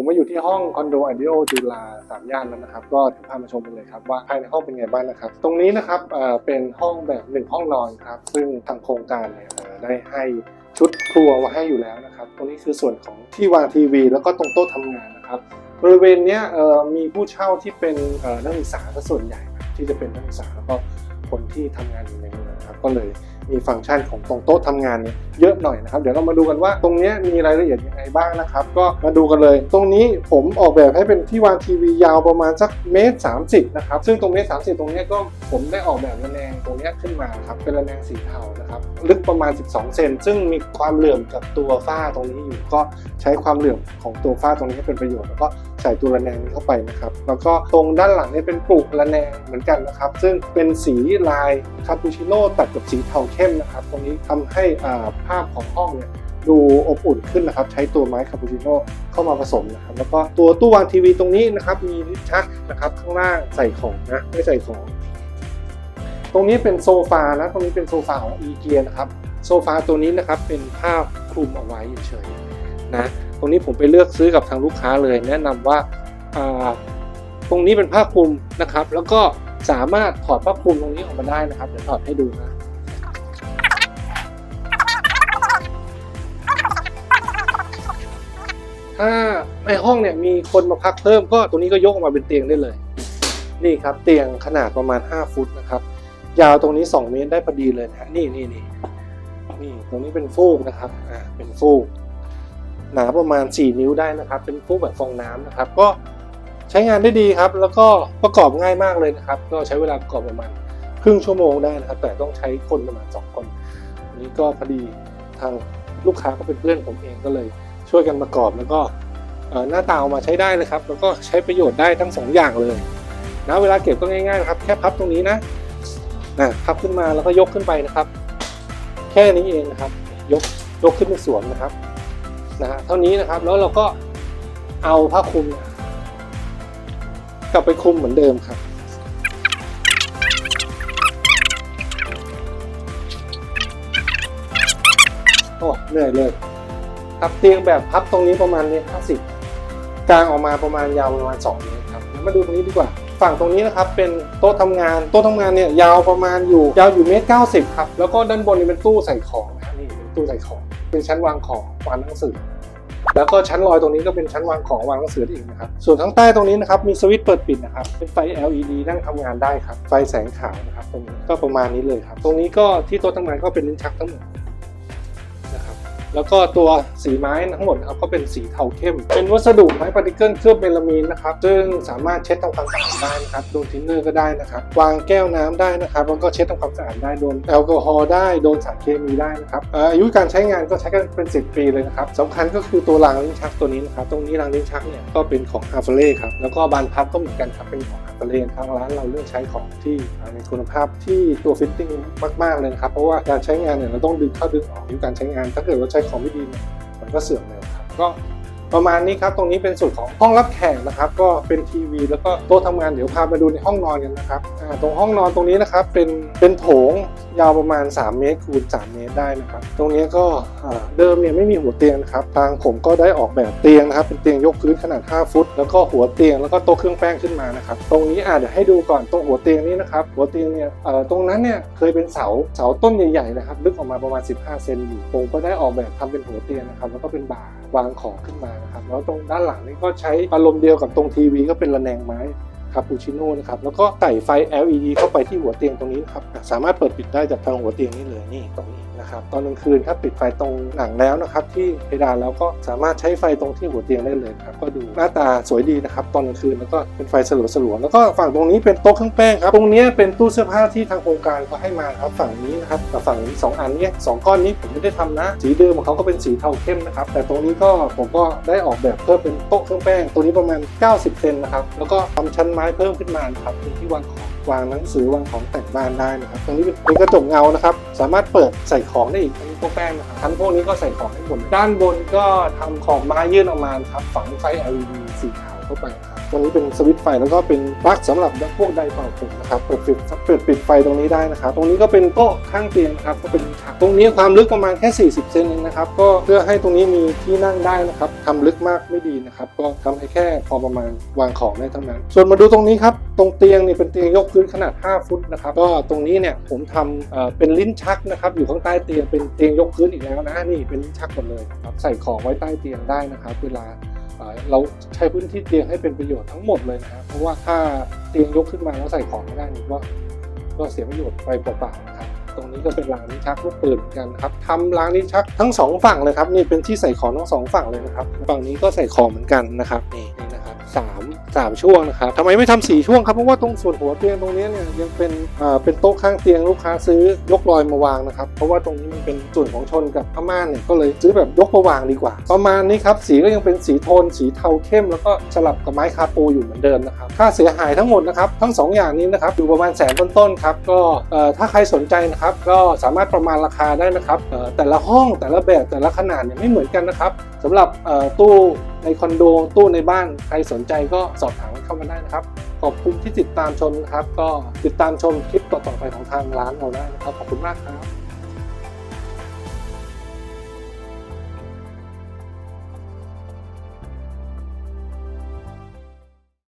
ผมมาอยู่ที่ห้องคอนโดไอเดโอจุฬาสามย่านแล้วนะครับ ก็เดี๋ยวพามาชมกันเลยครับว่าภายในห้องเป็นไงบ้างนะครับ ตรงนี้นะครับเป็นห้องแบบหนึ่งห้องนอนครับ ซึ่งทางโครงการเนี่ยได้ให้ชุดครัวมาให้อยู่แล้วนะครับ ตรงนี้คือส่วนของที่วางทีวี แล้วก็ตรงโต๊ะทำงานนะครับ บริเวณนี้มีผู้เช่าที่เป็นนักศึกษาส่วนใหญ่ที่จะเป็นนักศึกษาแล้วก็คนที่ทำงานอยู่ในเมืองครับก็เลยมีฟังก์ชันของตรงโต๊ะทำงานเนี่ยเยอะหน่อยนะครับ เดี๋ยวเรามาดูกันว่าตรงนี้มีรายละเอียดยังไงบ้างนะครับ ก็มาดูกันเลย ตรงนี้ผมออกแบบให้เป็นที่วางทีวียาวประมาณสักเมตรสามสิบนะครับ ซึ่งตรงเมตรสามสิบตรงนี้ก็ผมได้ออกแบบระแนงตรงนี้ขึ้นมาครับ เป็นระแนงสีเทานะครับ ลึกประมาณ 12 เซน ซึ่งมีความเหลื่อมกับตัวฝ้าตรงนี้อยู่ ก็ใช้ความเหลื่อมของตัวฝ้าตรงนี้ให้เป็นประโยชน์ แล้วก็ใส่ตัวระแนงนี้เข้าไปนะครับ แล้วก็ตรงด้านหลังเนี่ยเป็นปลูกระแนงเหมือนกันนะครับ ซึ่งเป็นสีลายคาปูชิโน่ตัดกับสีเทาเข้มนะครับ ตรงนี้ทำให้อ่าภาพของห้องเนี่ยดูอบอุ่นขึ้นนะครับ ใช้ตัวไม้คาปูชิโน่เข้ามาผสมนะครับ แล้วก็ตัวตู้วางทีวีตรงนี้นะครับ มีลิ้นชักนะครับข้างล่างใส่ของนะไม่ใส่ของ ตรงนี้เป็นโซฟานะตรงนี้เป็นโซฟาของอีเกียนะครับโซฟาตัวนี้นะครับเป็นผ้าคลุมเอาไว้เฉยๆนะตรงนี้ผมไปเลือกซื้อกับทางลูกค้าเลย แนะนำว่าอ่าตรงนี้เป็นผ้าคลุมนะครับ แล้วก็สามารถถอดผ้าคลุมตรงนี้ออกมาได้นะครับเดี๋ยวถอดให้ดูนะ ถ้าในห้องเนี่ยมีคนมาพักเพิ่มก็ตรงนี้ก็ยกออกมาเป็นเตียงได้เลย นี่ครับเตียงขนาดประมาณ 5 ฟุตนะครับ ยาวตรงนี้ 2 เมตรได้พอดีเลยนะนี่นี่นี่นี่ตรงนี้เป็นฟูกนะครับอ่าเป็นฟูกหนาประมาณ 4 นิ้วได้นะครับ เป็นฟูกแบบฟองน้ำนะครับ ก็ใช้งานได้ดีครับ แล้วก็ประกอบง่ายมากเลยนะครับ ก็ใช้เวลาประกอบประมาณครึ่งชั่วโมงได้นะครับ แต่ต้องใช้คนประมาณ 2 คนอันนี้ก็พอดีทางลูกค้าก็เป็นเพื่อนผมเองก็เลย ช่วยกันประกอบแล้วก็หน้าตาออกมาใช้ได้เลยครับแล้วก็ใช้ประโยชน์ได้ทั้งสองอย่างเลยนะเวลาเก็บก็ง่ายๆนะครับ แค่พับตรงนี้นะนะพับขึ้นมาแล้วก็ยกขึ้นไปนะครับ แค่นี้เองนะครับ ยกยกขึ้นไปสวมนะครับนะฮะเท่านี้นะครับแล้วเราก็เอาผ้าคลุม กลับไปคลุมเหมือนเดิมครับโอ้เหนื่อยเลย ครับเตียงแบบพับตรงนี้ประมาณเมตรห้าสิบกลางออกมาประมาณยาวประมาณ2เมตรครับเดี๋ยวมาดูตรงนี้ดีกว่า ฝั่งตรงนี้นะครับเป็นโต๊ะทำงานโต๊ะทำงานเนี่ยยาวประมาณอยู่ยาวอยู่เมตรเก้าสิบครับแล้วก็ด้านบนนี่เป็นตู้ใส่ของนะฮะนี่เป็นตู้ใส่ของเป็นชั้นวางของวางหนังสือแล้วก็ชั้นลอยตรงนี้ก็เป็นชั้นวางของวางหนังสืออีกนะครับ ส่วนข้างใต้ตรงนี้นะครับมีสวิตช์เปิดปิดนะครับ เป็นไฟ LED นั่งทำงานได้ครับ ไฟแสงขาวนะครับตรงนี้ก็ประมาณนี้เลยครับ ตรงนี้ก็ที่โต๊ะทำงานก็เป็นลิ้นชักทั้งหมด แล้วก็ตัวสีไม้ทั้งหมดครับก็เป็นสีเทาเข้ม เป็นวัสดุไม้ปาร์ติเกิลเคลือบเมลามีนนะครับซึ่งสามารถเช็ดทำความสะอาดได้นะครับโดนทินเนอร์ก็ได้นะครับวางแก้วน้ำได้นะครับแล้วก็เช็ดทำความสะอาดได้โดนแอลกอฮอล์ได้โดนสารเคมีได้นะครับอายุการใช้งานก็ใช้กันเป็น 10 ปีเลยนะครับสำคัญก็คือตัวรางลิ้นชักตัวนี้นะครับตรงนี้รางลิ้นชักเนี่ยก็เป็นของ a r f a l e ครับแล้วก็บานพับก็เหมือนกันครับเป็นของ a r f a l e ทางร้านเราเลือกใช้ของที่มีคุณภาพที่ตัวฟิตติ้งมากๆเลยครับเพราะว่าการใช้งานเนี่ยเราต้องดึงเข้าดึงออกอยู่การใช้งาน ถ้าเกิดว่าใช้ของไม่ดีเนี่ยมันก็เสื่อมเร็วครับก็ ประมาณนี้ครับตรงนี้เป็นส่วนของห้องรับแขกนะครับก็เป็นทีวี แล้วก็โต๊ะทำงานเดี๋ยวพามาดูในห้องนอนกันนะครับตรงห้องนอนตรงนี้นะครับเป็นเป็นโถงยาวประมาณ 3 เมตรคูณ 3 เมตรได้นะครับตรงนี้ก็เดิมเนี่ยไม่มีหัวเตียงนะครับทางผมก็ได้ออกแบบเตียงนะครับเป็นเตียงยกพื้นขนาด 5 ฟุต แล้วก็หัวเตียงแล้วก็โต๊ะเครื่องแป้งขึ้นมานะครับตรงนี้อาจจะเดี๋ยวให้ดูก่อนตรงหัวเตียงนี้นะครับหัวเตียงเนี่ยเอ่อตรงนั้นเนี่ยเคยเป็นเสาเสาต้นใหญ่ๆนะครับลึกออกมาประมาณ 15 เซนอยู่ผมก็ได้ออกแบบทำเป็นหัวเตียงนะครับแล้วก็เป็นบ่าวางของขึ้นมานะครับแล้วตรงด้านหลังนี่ก็ใช้อารมณ์เดียวกับตรงทีวีก็เป็นระแนงไม้ คาปูชิโน่นะครับแล้วก็ใส่ไฟ LED เข้าไปที่หัวเตียงตรงนี้นครับสามารถเปิดปิดได้จากทางหัวเตียงนี้เลยนี่ตรงนี้นะครับตอนกลางคืนถ้าปิดไฟตรงหนังแล้วนะครับที่เพดานแล้วก็สามารถใช้ไฟตรงที่หัวเตียงได้เลยครับก็ดูหน้าตาสวยดีนะครับตอนกลางคืนแล้วก็เป็นไฟสลัวๆแล้วก็ฝั่งตรงนี้เป็นโต๊ะเครื่องแป้งครับตรงนี้เป็นตู้เสื้อผ้าที่ทางโครงการเขาให้มาครับฝั่งนี้นะครับกับฝั่งนี้สองอันนี้สองก้อนนี้ผมไม่ได้ทำนะ สีเดิมของเขาก็เป็นสีเทาเข้มนะครับแต่ตรงนี้ก็ผมก็ได้ออกแบบเพิ่มเป็นโต๊ะเครื่องแป้งตัวนี้ประมาณ 90เซนนะครับแล้วก็ทำชั้นไม้เพิ่มขึ้นมานครับเป็นที่วางของวางหนังสือวางของแต่งบ้านได้นะครับตรงนี้เป็นกระจกเงานะครับ สามารถเปิดใส่ของได้อีกทั้งพวกแป้งนะครับชั้นพวกนี้ก็ใส่ของได้หมดด้านบนก็ทำขอบไม้ยื่นออกมาครับฝังไฟ LED สีขาว เข้าไปครับตรงนี้เป็นสวิตช์ไฟแล้วก็เป็นปลั๊กสำหรับพวกไดร์เป่าผมนะครับเปิดปิดเปิดปิดไฟตรงนี้ได้นะครับตรงนี้ก็เป็นโต๊ะข้างเตียงนะครับก็เป็นถักตรงนี้ความลึกประมาณแค่ 40 เซนเองนะครับก็เพื่อให้ตรงนี้มีที่นั่งได้นะครับทำลึกมากไม่ดีนะครับก็ทำให้แค่พอประมาณวางของได้เท่านั้น ส่วนมาดูตรงนี้ครับตรงเตียงนี่เป็นเตียงยกพื้นขนาด 5 ฟุตนะครับก็ตรงนี้เนี่ยผมทำเป็นลิ้นชักนะครับอยู่ข้างใต้เตียงเป็นเตียงยกพื้นอีกแล้วนะนี่เป็นลิ้นชักหมดเลยครับใส่ของไว้ใต้เตียงได้นะครับเวลา เอ่อเราใช้พื้นที่เตียงให้เป็นประโยชน์ทั้งหมดเลยนะครับเพราะว่าถ้าเตียงยกขึ้นมาแล้วใส่ของไม่ได้นี่ก็ก็เสียประโยชน์ไปเปล่าๆนะครับตรงนี้ก็เป็นรางลิ้นชักลูกปืนเหมือนกันครับทำรางลิ้นชักทั้งสองฝั่งเลยครับนี่เป็นที่ใส่ของทั้งสองฝั่งเลยนะครับฝั่งนี้ก็ใส่ของเหมือนกันนะครับนี่ นี่นะครับสามช่วงนะครับทำไมไม่ทำสี่ช่วงครับเพราะว่าตรงส่วนหัวเตียงตรงนี้เนี่ยยังเป็นอ่าเป็นโต๊ะข้างเตียงลูกค้าซื้อยกลอยมาวางนะครับเพราะว่าตรงนี้มันเป็นส่วนของชนกับผ้าม่านเนี่ยก็เลยซื้อแบบยกมาวางดีกว่า ประมาณนี้ครับสีก็ยังเป็นสีโทน สีเทาเข้ม แล้วก็สลับกับไม้คาปูอยู่เหมือนเดิมนะครับค่าเสียหายทั้งหมดนะครับทั้งสองอย่างนี้นะครับอยู่ประมาณแสนต้นๆครับก็เอ่อถ้าใครสนใจนะครับก็สามารถประมาณราคาได้นะครับเอ่อแต่ละห้องแต่ละแบบแต่ละขนาดเนี่ยไม่เหมือนกันนะครับสำหรับตู้ ในคอนโดตู้ในบ้านใครสนใจก็สอบถามเข้ามาได้นะครับ ขอบคุณที่ติดตามชมนะครับ ก็ติดตามชมคลิปต่อๆไปของทางร้านเราได้นะครับขอบคุณมากครับ